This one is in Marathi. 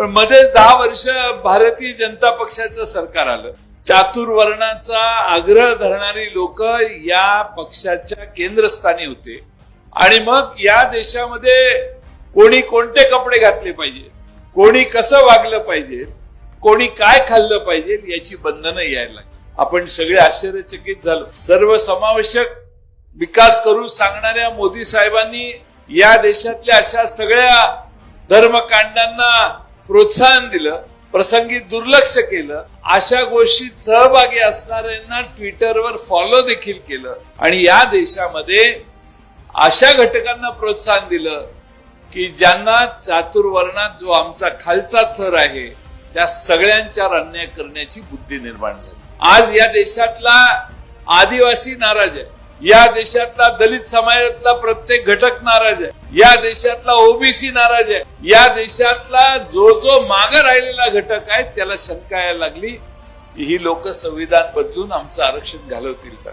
पण मध्येच दहा वर्ष भारतीय जनता पक्षाचं सरकार आलं. चातुर्वर्णाचा आग्रह धरणारी लोक या पक्षाच्या केंद्रस्थानी होते. आणि मग या देशामध्ये कोणी कोणते कपडे घातले पाहिजे कोणी कसं वागलं पाहिजे कोणी काय खाल्लं पाहिजे याची बंधनं यायला लागली. आपण सगळे आश्चर्यचकित झालो. सर्व समावेशक विकास करू सांगणाऱ्या मोदी साहेबांनी या देशातल्या अशा सगळ्या धर्मकांडांना प्रोत्साहन दिलं प्रसंगी दुर्लक्ष केलं अशा गोष्टीत सहभागी असणाऱ्यांना ट्विटरवर फॉलो देखील केलं. आणि या देशामध्ये अशा घटकांना प्रोत्साहन दिलं की ज्यांना चातुर्वर्णात जो आमचा खालचा थर आहे त्या सगळ्यांच्यावर अन्याय करण्याची बुद्धी निर्माण झाली. आज या देशातला आदिवासी नाराज आहे. या देशातला दलित समाजातला प्रत्येक घटक नाराज आहे. या देशातला ओबीसी नाराज आहे. या देशातला जो जो माग राहिलेला घटक आहे त्याला शंका यायला लागली. ही लोक संविधान बदलून आमचं आरक्षण घालवतील का?